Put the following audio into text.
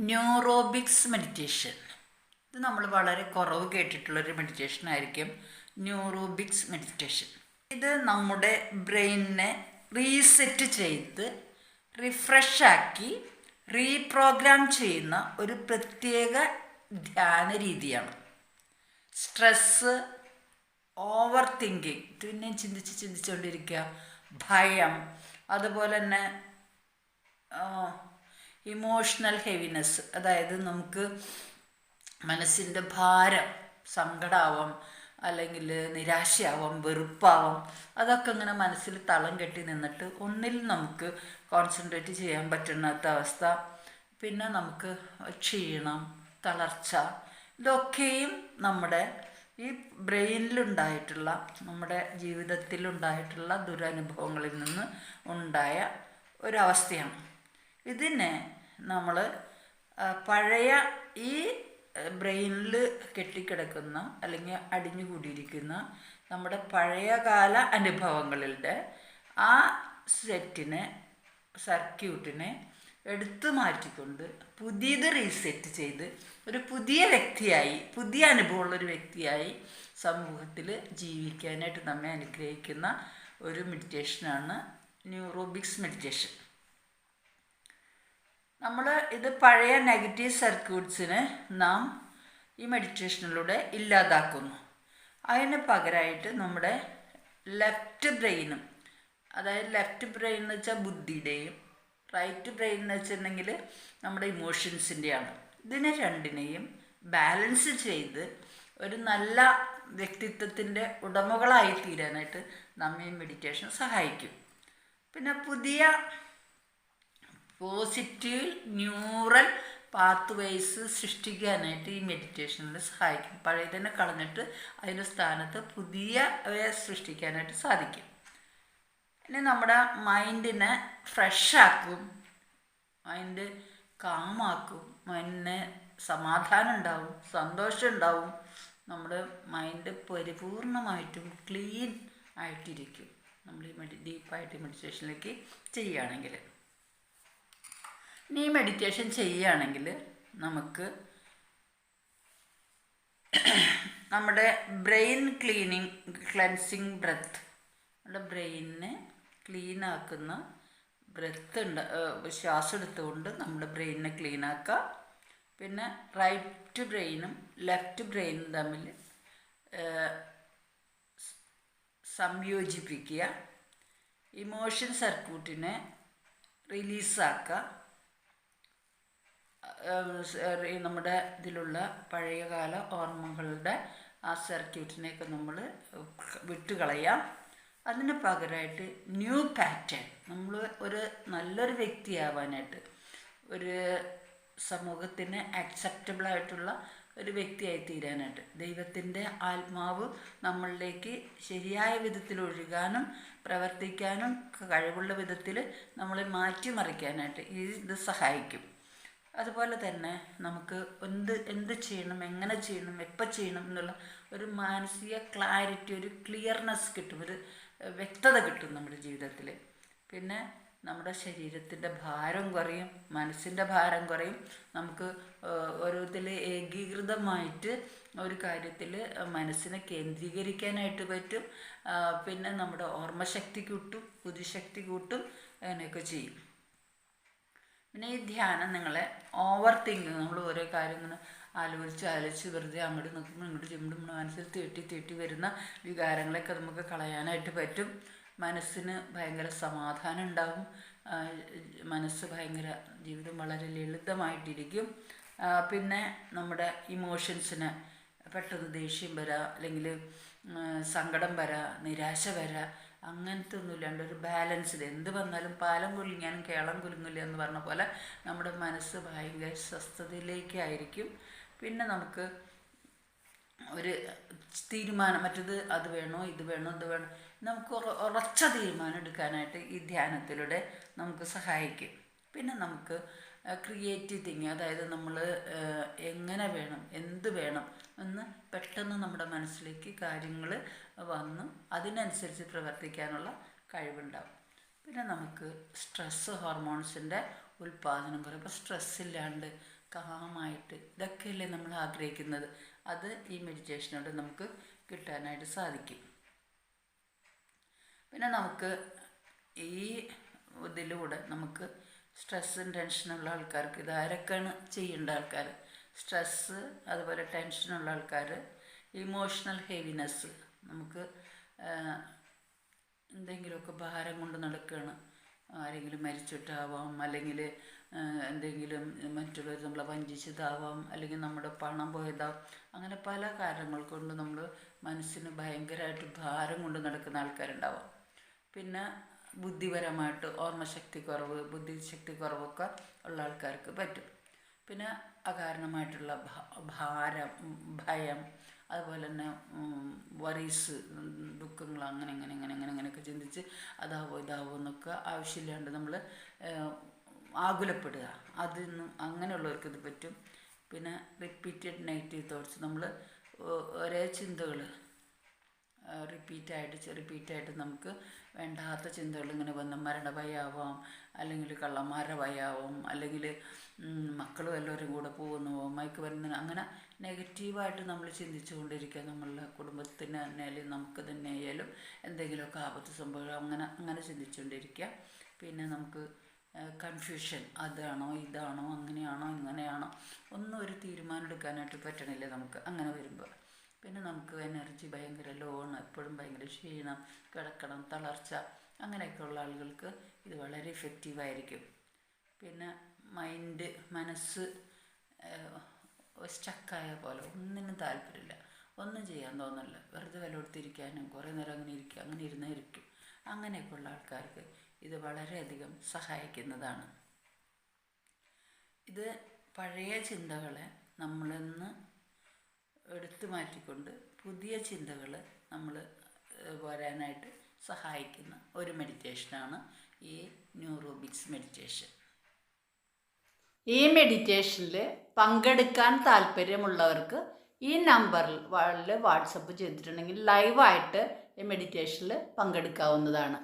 ന്യൂറോബിക്സ് meditation ഇത് നമ്മൾ വളരെ കുറവ് കേട്ടിട്ടുള്ളൊരു മെഡിറ്റേഷൻ ആയിരിക്കും. ന്യൂറോബിക്സ് മെഡിറ്റേഷൻ ഇത് നമ്മുടെ ബ്രെയിനിനെ റീസെറ്റ് ചെയ്ത് റിഫ്രഷ് ആക്കി റീപ്രോഗ്രാം ചെയ്യുന്ന ഒരു പ്രത്യേക ധ്യാന രീതിയാണ്. സ്ട്രെസ്സ് ഓവർ തിങ്കിങ് പിന്നെ ചിന്തിച്ച് ചിന്തിച്ചുകൊണ്ടിരിക്കുക ഭയം. അതുപോലെ തന്നെ ഇമോഷണൽ ഹെവിനെസ് അതായത് നമുക്ക് മനസ്സിന്റെ ഭാരം സങ്കടാവാം അല്ലെങ്കിൽ നിരാശയാവാം വെറുപ്പാവാം. അതൊക്കെ ഇങ്ങനെ മനസ്സിൽ തളം കെട്ടി നിന്നിട്ട് ഒന്നിൽ നമുക്ക് കോൺസെൻട്രേറ്റ് ചെയ്യാൻ പറ്റുന്നാത്ത അവസ്ഥ. പിന്നെ നമുക്ക് ക്ഷീണം തളർച്ച ഇതൊക്കെയും നമ്മുടെ ഈ ബ്രെയിനിലുണ്ടായിട്ടുള്ള നമ്മുടെ ജീവിതത്തിലുണ്ടായിട്ടുള്ള ദുരനുഭവങ്ങളിൽ നിന്ന് ഉണ്ടായ ഒരവസ്ഥയാണ്. ഇതിനെ നമ്മൾ പഴയ ഈ ബ്രെയിനിൽ കെട്ടിക്കിടക്കുന്ന അല്ലെങ്കിൽ അടിഞ്ഞുകൂടിയിരിക്കുന്ന നമ്മുടെ പഴയകാല അനുഭവങ്ങളുടെ ആ സെറ്റിനെ സർക്യൂട്ടിനെ എടുത്തു മാറ്റിക്കൊണ്ട് പുതിയത് റീസെറ്റ് ചെയ്ത് ഒരു പുതിയ വ്യക്തിയായി പുതിയ അനുഭവമുള്ളൊരു വ്യക്തിയായി സമൂഹത്തിൽ ജീവിക്കാനായിട്ട് നമ്മെ അനുഗ്രഹിക്കുന്ന ഒരു മെഡിറ്റേഷനാണ് ന്യൂറോബിക്സ് മെഡിറ്റേഷൻ. നമ്മൾ ഇത് പഴയ നെഗറ്റീവ് സർക്യൂട്ട്സിനെ നാം ഈ മെഡിറ്റേഷനിലൂടെ ഇല്ലാതാക്കുന്നു. അതിന് പകരമായിട്ട് നമ്മുടെ ലെഫ്റ്റ് ബ്രെയിനും അതായത് ലെഫ്റ്റ് ബ്രെയിൻ എന്ന് വെച്ചാൽ ബുദ്ധിയുടെയും റൈറ്റ് ബ്രെയിൻ എന്ന് വെച്ചിട്ടുണ്ടെങ്കിൽ നമ്മുടെ ഇമോഷൻസിന്റെയാണ് ഇതിനെ രണ്ടിനെയും ബാലൻസ് ചെയ്ത് ഒരു നല്ല വ്യക്തിത്വത്തിന്റെ ഉടമകളായി തീരാനായിട്ട് നമ്മെ മെഡിറ്റേഷൻ സഹായിക്കും. പിന്നെ പുതിയ പോസിറ്റീവ് ന്യൂറൽ പാത്ത് വേസ് സൃഷ്ടിക്കാനായിട്ട് ഈ മെഡിറ്റേഷനിൽ സഹായിക്കും. പഴയതിനെ കളഞ്ഞിട്ട് അതിന്റെ സ്ഥാനത്ത് പുതിയ സൃഷ്ടിക്കാനായിട്ട് സാധിക്കും. ഇനി നമ്മുടെ മൈൻഡിനെ ഫ്രഷാക്കും മൈൻഡ് കാമാക്കും മൈൻഡിന് സമാധാനം ഉണ്ടാവും സന്തോഷം ഉണ്ടാവും. നമ്മുടെ മൈൻഡ് പരിപൂർണമായിട്ടും ക്ലീൻ ആയിട്ടിരിക്കും. നമ്മൾ ഈ മെഡി ഡീപ്പായിട്ട് മെഡിറ്റേഷനിലേക്ക് ചെയ്യുകയാണെങ്കിൽ. ഇനി ഈ മെഡിറ്റേഷൻ ചെയ്യുകയാണെങ്കിൽ നമുക്ക് നമ്മുടെ ബ്രെയിൻ ക്ലീനിങ് ക്ലെൻസിങ് ബ്രെത്ത് നമ്മുടെ ബ്രെയിനിനെ ക്ലീൻ ആക്കുന്ന ബ്രെത്ത് ഉണ്ട് ശ്വാസം എടുത്തുകൊണ്ട് നമ്മുടെ ബ്രെയിനിനെ ക്ലീൻ ആക്കുക. പിന്നെ റൈറ്റ് ബ്രെയിനും ലെഫ്റ്റ് ബ്രെയിനും തമ്മിൽ സംയോജിപ്പിക്കുക. ഇമോഷൻ സർക്യൂട്ടിനെ റിലീസാക്കുക നമ്മുടെ ഇതിലുള്ള പഴയകാല ഓർമ്മകളുടെ ആ സർക്യൂട്ടിനെയൊക്കെ നമ്മൾ വിട്ടുകളയാം. അതിന് പകരമായിട്ട് ന്യൂ പാറ്റേൺ. നമ്മൾ ഒരു നല്ലൊരു വ്യക്തിയാവാനായിട്ട് ഒരു സമൂഹത്തിന് അക്സെപ്റ്റബിൾ ആയിട്ടുള്ള ഒരു വ്യക്തിയായി തീരാനായിട്ട് ദൈവത്തിന്റെ ആത്മാവ് നമ്മളിലേക്ക് ശരിയായ വിധത്തിൽ ഒഴുകാനും പ്രവർത്തിക്കാനും കഴിവുള്ള വിധത്തിൽ നമ്മളെ മാറ്റിമറിക്കാനായിട്ട് ഇത് സഹായിക്കും. അതുപോലെ തന്നെ നമുക്ക് എന്ത് എന്ത് ചെയ്യണം എങ്ങനെ ചെയ്യണം എപ്പോൾ ചെയ്യണം എന്നുള്ള ഒരു മാനസിക ക്ലാരിറ്റി ഒരു ക്ലിയർനെസ് കിട്ടും ഒരു വ്യക്തത കിട്ടും നമ്മുടെ ജീവിതത്തിൽ പിന്നെ നമ്മുടെ ശരീരത്തിന്റെ ഭാരം കുറയും മനസ്സിന്റെ ഭാരം കുറയും. നമുക്ക് ഓരോരുത്തർ ഏകീകൃതമായിട്ട് ഒരു കാര്യത്തിൽ മനസ്സിനെ കേന്ദ്രീകരിക്കാനായിട്ട് പറ്റും. പിന്നെ നമ്മുടെ ഓർമ്മശക്തി കൂട്ടും ബുദ്ധിശക്തി കൂട്ടും അങ്ങനെയൊക്കെ ചെയ്യും. പിന്നെ ഈ ധ്യാനം നിങ്ങളെ ഓവർ തിങ്കിങ് നമ്മൾ ഓരോ കാര്യം ഇങ്ങനെ ആലോചിച്ച് ആലോചിച്ച് വെറുതെ അങ്ങോട്ട് നിൽക്കുമ്പോൾ ഇങ്ങോട്ട് ചെമ്പിടും മനസ്സിൽ തേട്ടി തേട്ടി വരുന്ന വികാരങ്ങളൊക്കെ നമുക്ക് കളയാനായിട്ട് പറ്റും. മനസ്സിന് ഭയങ്കര സമാധാനം ഉണ്ടാകും മനസ്സ് ഭയങ്കര ജീവിതം വളരെ ലളിതമായിട്ടിരിക്കും. പിന്നെ നമ്മുടെ ഇമോഷൻസിന് പെട്ടെന്ന് ദേഷ്യം വരാം അല്ലെങ്കിൽ സങ്കടം വരാം നിരാശ വരാം അങ്ങനത്തെ ഒന്നുമില്ല ഇല്ലാണ്ട് ഒരു ബാലൻസ്ഡ് എന്ത് വന്നാലും പാലം കുലുങ്ങിയാലും കേളം കുലുങ്ങില്ല എന്ന് പറഞ്ഞ പോലെ നമ്മുടെ മനസ്സ് ഭയങ്കര സ്വസ്ഥതയിലേക്കായിരിക്കും. പിന്നെ നമുക്ക് ഒരു തീരുമാനം മറ്റത് അത് വേണോ ഇത് വേണോ ഇത് വേണോ നമുക്ക് ഉറച്ച തീരുമാനം എടുക്കാനായിട്ട് ഈ ധ്യാനത്തിലൂടെ നമുക്ക് സഹായിക്കും. പിന്നെ നമുക്ക് ക്രിയേറ്റീവ് തിങ് അതായത് നമ്മൾ എങ്ങനെ വേണം എന്ത് വേണം എന്ന് പെട്ടെന്ന് നമ്മുടെ മനസ്സിലേക്ക് കാര്യങ്ങൾ വന്ന് അതിനനുസരിച്ച് പ്രവർത്തിക്കാനുള്ള കഴിവുണ്ടാവും. പിന്നെ നമുക്ക് സ്ട്രെസ് ഹോർമോൺസിന്റെ ഉൽപ്പാദനം കുറയും. അപ്പോൾ സ്ട്രെസ് ഇല്ലാണ്ട് കാമായിട്ട് ഇതൊക്കെയല്ലേ നമ്മൾ ആഗ്രഹിക്കുന്നത്? അത് ഈ മെഡിറ്റേഷനോട് നമുക്ക് കിട്ടാനായിട്ട് സാധിക്കും. പിന്നെ നമുക്ക് ഈ ഇതിലൂടെ നമുക്ക് സ്ട്രെസ്സും ടെൻഷനുള്ള ആൾക്കാർക്ക്. ഇത് ആരൊക്കെയാണ് ചെയ്യേണ്ട ആൾക്കാർ സ്ട്രെസ്സ് അതുപോലെ ടെൻഷനുള്ള ആൾക്കാർ ഇമോഷണൽ ഹെവിനെസ് നമുക്ക് എന്തെങ്കിലുമൊക്കെ ഭാരം കൊണ്ട് നടക്കുകയാണ് ആരെങ്കിലും മരിച്ചിട്ടാവാം അല്ലെങ്കിൽ എന്തെങ്കിലും മറ്റുള്ളവർ നമ്മളെ വഞ്ചിച്ചതാവാം അല്ലെങ്കിൽ നമ്മുടെ പണം പോയതാവും. അങ്ങനെ പല കാരണങ്ങൾ കൊണ്ട് നമ്മൾ മനസ്സിന് ഭയങ്കരമായിട്ട് ഭാരം കൊണ്ട് നടക്കുന്ന ആൾക്കാരുണ്ടാവാം. പിന്നെ ബുദ്ധിപരമായിട്ട് ഓർമ്മശക്തി കുറവ് ബുദ്ധിശക്തി കുറവൊക്കെ ഉള്ള ആൾക്കാർക്ക് പറ്റും. പിന്നെ അകാരണമായിട്ടുള്ള ഭാരം ഭയം അതുപോലെ തന്നെ വറീസ് ദുഃഖങ്ങൾ അങ്ങനെ അങ്ങനെ അങ്ങനെ അങ്ങനെ അങ്ങനെയൊക്കെ ചിന്തിച്ച് അതാവോ ഇതാവോ എന്നൊക്കെ ആവശ്യമില്ലാണ്ട് നമ്മൾ ആകുലപ്പെടുക. അതിന്നും അങ്ങനെയുള്ളവർക്ക് ഇത് പറ്റും. പിന്നെ റിപ്പീറ്റഡ് നെഗറ്റീവ് തോട്ട്സ് നമ്മൾ ഒരേ ചിന്തകൾ റിപ്പീറ്റായിട്ട് റിപ്പീറ്റായിട്ട് നമുക്ക് വേണ്ടാത്ത ചിന്തകൾ ഇങ്ങനെ വന്ന് മരണഭയാവാം അല്ലെങ്കിൽ കള്ളന്മാരുടെ ഭയാവും അല്ലെങ്കിൽ മക്കളും എല്ലാവരും കൂടെ പോകുന്നു മയക്ക് വരുന്ന അങ്ങനെ നെഗറ്റീവായിട്ട് നമ്മൾ ചിന്തിച്ചുകൊണ്ടിരിക്കുക. നമ്മളുടെ കുടുംബത്തിന് തന്നെ അല്ലെങ്കിൽ നമുക്ക് തന്നെ ആയാലും എന്തെങ്കിലുമൊക്കെ ആപത്ത് സംഭവിക്കുക അങ്ങനെ അങ്ങനെ ചിന്തിച്ചുകൊണ്ടിരിക്കുക. പിന്നെ നമുക്ക് കൺഫ്യൂഷൻ അതാണോ ഇതാണോ അങ്ങനെയാണോ ഇങ്ങനെയാണോ ഒന്നും ഒരു തീരുമാനം എടുക്കാനായിട്ട് പറ്റണില്ല നമുക്ക് അങ്ങനെ വരുമ്പോൾ. പിന്നെ നമുക്ക് എനർജി ഭയങ്കര ലോ ആണ് എപ്പോഴും ഭയങ്കര ക്ഷീണം കിടക്കണം തളർച്ച അങ്ങനെയൊക്കെയുള്ള ആളുകൾക്ക് ഇത് വളരെ ഇഫക്റ്റീവായിരിക്കും പിന്നെ മൈൻഡ് മനസ്സ് സ്റ്റക്കായ പോലെ ഒന്നിനും താല്പര്യമില്ല. ഒന്നും ചെയ്യാൻ തോന്നില്ല വെറുതെ വിലകൊടുത്തിരിക്കാനും കുറേ നേരം അങ്ങനെ ഇരിക്കുക അങ്ങനെ ഇരുന്നേ ഇരിക്കും. അങ്ങനെയൊക്കെയുള്ള ആൾക്കാർക്ക് ഇത് വളരെയധികം സഹായിക്കുന്നതാണ്. ഇത് പഴയ ചിന്തകളെ നമ്മളിന്ന് എടുത്തു മാറ്റിക്കൊണ്ട് പുതിയ ചിന്തകൾ നമ്മൾ വരാനായിട്ട് സഹായിക്കുന്ന ഒരു മെഡിറ്റേഷനാണ് ഈ ന്യൂറോബിക്സ് മെഡിറ്റേഷൻ ഈ മെഡിറ്റേഷനിൽ പങ്കെടുക്കാൻ താല്പര്യമുള്ളവർക്ക് ഈ നമ്പറിൽ വാട്സപ്പ് ചെയ്തിട്ടുണ്ടെങ്കിൽ ലൈവായിട്ട് ഈ മെഡിറ്റേഷനിൽ പങ്കെടുക്കാവുന്നതാണ്.